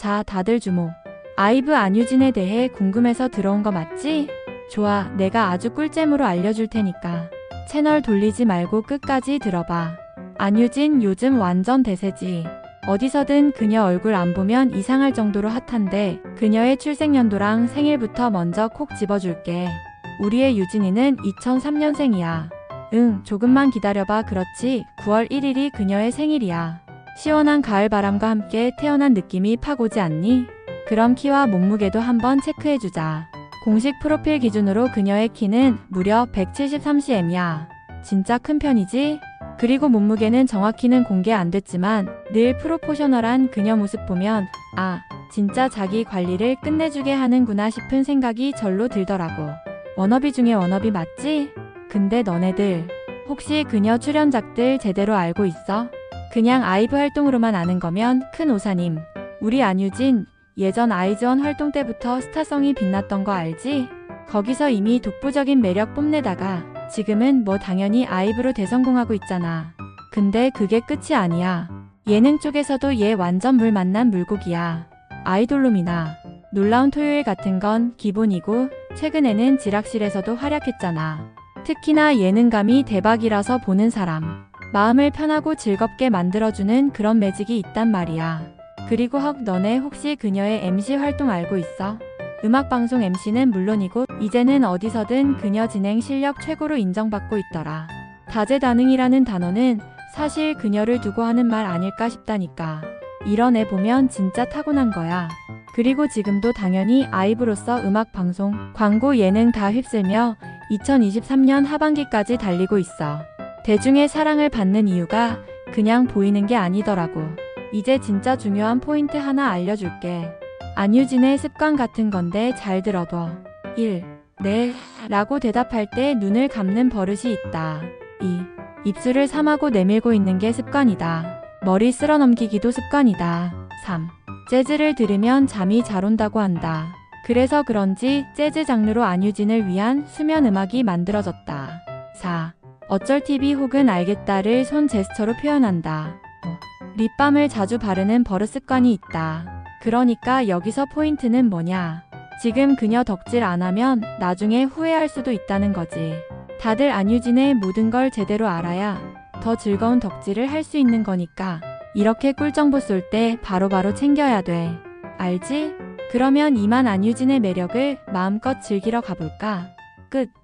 자, 다들 주목. 아이브 안유진에 대해 궁금해서 들어온 거 맞지? 좋아, 내가 아주 꿀잼으로 알려줄 테니까. 채널 돌리지 말고 끝까지 들어봐. 안유진 요즘 완전 대세지. 어디서든 그녀 얼굴 안 보면 이상할 정도로 핫한데 그녀의 출생 연도랑 생일부터 먼저 콕 집어줄게. 우리의 유진이는 2003년생이야. 응, 조금만 기다려봐. 그렇지. 9월 1일이 그녀의 생일이야. 시원한 가을 바람과 함께 태어난 느낌이 팍 오지 않니? 그럼 키와 몸무게도 한번 체크해주자. 공식 프로필 기준으로 그녀의 키는 무려 173cm이야. 진짜 큰 편이지? 그리고 몸무게는 정확히는 공개 안 됐지만 늘 프로포셔널한 그녀 모습 보면 아, 진짜 자기 관리를 끝내주게 하는구나 싶은 생각이 절로 들더라고. 워너비 중에 워너비 맞지? 근데 너네들 혹시 그녀 출연작들 제대로 알고 있어? 그냥 아이브 활동으로만 아는 거면 큰 오사님. 우리 안유진 예전 아이즈원 활동 때부터 스타성이 빛났던 거 알지? 거기서 이미 독보적인 매력 뽐내다가 지금은 뭐 당연히 아이브로 대성공하고 있잖아. 근데 그게 끝이 아니야. 예능 쪽에서도 얘 완전 물 만난 물고기야. 아이돌룸이나 놀라운 토요일 같은 건 기본이고 최근에는 지락실에서도 활약했잖아. 특히나 예능감이 대박이라서 보는 사람 마음을 편하고 즐겁게 만들어주는 그런 매직이 있단 말이야. 그리고 헉 너네 혹시 그녀의 MC 활동 알고 있어? 음악방송 MC는 물론이고 이제는 어디서든 그녀 진행 실력 최고로 인정받고 있더라. 다재다능이라는 단어는 사실 그녀를 두고 하는 말 아닐까 싶다니까. 이런 애 보면 진짜 타고난 거야. 그리고 지금도 당연히 아이브로서 음악 방송, 광고 예능 다 휩쓸며 2023년 하반기까지 달리고 있어. 대중의 사랑을 받는 이유가 그냥 보이는 게 아니더라고. 이제 진짜 중요한 포인트 하나 알려줄게. 안유진의 습관 같은 건데 잘 들어둬. 1. 네. 라고 대답할 때 눈을 감는 버릇이 있다. 2. 입술을 삼하고 내밀고 있는 게 습관이다. 머리 쓸어 넘기기도 습관이다. 3. 재즈를 들으면 잠이 잘 온다고 한다. 그래서 그런지 재즈 장르로 안유진을 위한 수면 음악이 만들어졌다. 4. 어쩔 TV 혹은 알겠다를 손 제스처로 표현한다. 5. 립밤을 자주 바르는 버릇 습관이 있다. 그러니까 여기서 포인트는 뭐냐? 지금 그녀 덕질 안 하면 나중에 후회할 수도 있다는 거지. 다들 안유진의 모든 걸 제대로 알아야 더 즐거운 덕질을 할 수 있는 거니까 이렇게 꿀정보 쏠 때 바로바로 챙겨야 돼. 알지? 그러면 이만 안유진의 매력을 마음껏 즐기러 가볼까? 끝.